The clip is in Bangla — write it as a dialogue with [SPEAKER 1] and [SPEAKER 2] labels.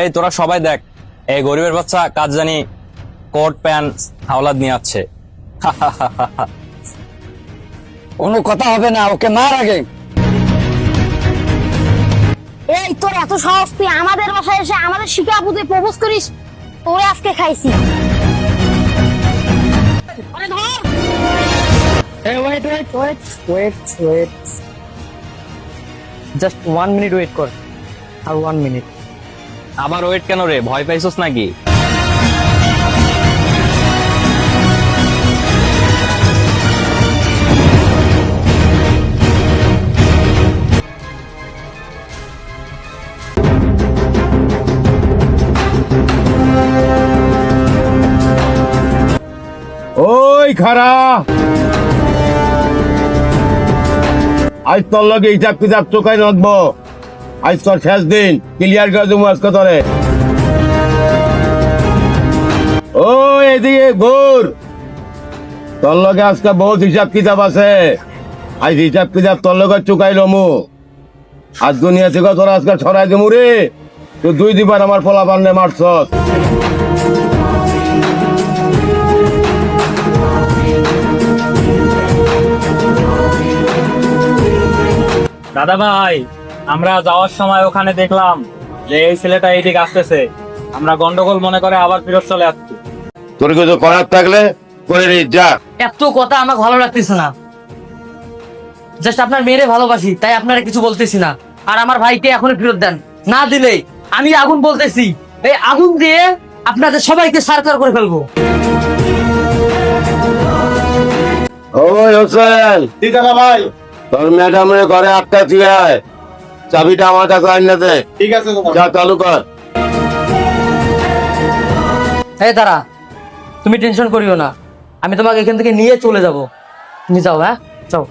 [SPEAKER 1] এই তোরা সবাই দেখ। এই গরিবের বাচ্চা কাজ জানি কোট প্যান্ট হাওলাদ নিয়ে আছে
[SPEAKER 2] কোনো কথা হবে না ওকে মার আগে।
[SPEAKER 3] এই তোর এত সাহস তুই আমাদের বাসায় এসে আমাদের শিকাপু তুই প্রপোজ করিস? তোরে আজকে খাইছি।
[SPEAKER 2] Wait wait wait wait wait just one minute wait কর। আর ওয়ান মিনিট
[SPEAKER 1] আবার ওয়েট কেন রে? ভয় পাইছস নাকি?
[SPEAKER 4] ওই খারা! আজ তোর লগে হিসাব কিতাব চোখাই রাখব। আজ তোর শেষ দিন ক্লিয়ার করে দেবো আজকে তোরে। ও, এদিকে ঘুর। তোর লগে আজকে বহুত হিসাব কিতাব আছে। আজ হিসাব কিতাব তোর লগে চুকাই লমু। আজ দুনিয়া থেকে তোর আজকে ছড়াই দেবো রে। তুই দুই দিবার আমার পোলা পান্নে মারছস।
[SPEAKER 1] দাদা ভাই আমরা যাওয়ার সময় ওখানে দেখলাম যে এই ছেলেটা এইদিকে আসতেছে। আমরা গন্ডগোল মনে করে আবার ফেরত চলে আসছি।
[SPEAKER 4] তোর কিছু করার থাকলে করে রে যা।
[SPEAKER 2] এত কথা আমার ভালো লাগতেছে না। জাস্ট আপনার মেয়েরে ভালোবাসি তাই আপনারা কিছু বলতেছি না। আর আমার ভাইকে এখনও ফেরত দেন। না দিলে আমি আগুন বলতেছি। এই আগুন দিয়ে আপনাদের সবাইকে সারকার করে ফেলব।
[SPEAKER 4] ওই হোসেন। ঠিক আছে ভাই তোর রে ঘরে আটকা দিয়ে আয়। চাবিটা আমার কাছে আইনে দে। ঠিক আছে যা চালু কর।
[SPEAKER 2] এই তারা তুমি টেনশন করিও না। আমি তোমাকে এখান থেকে নিয়ে চলে যাব। নিয়ে যাও হ্যাঁ? যাও।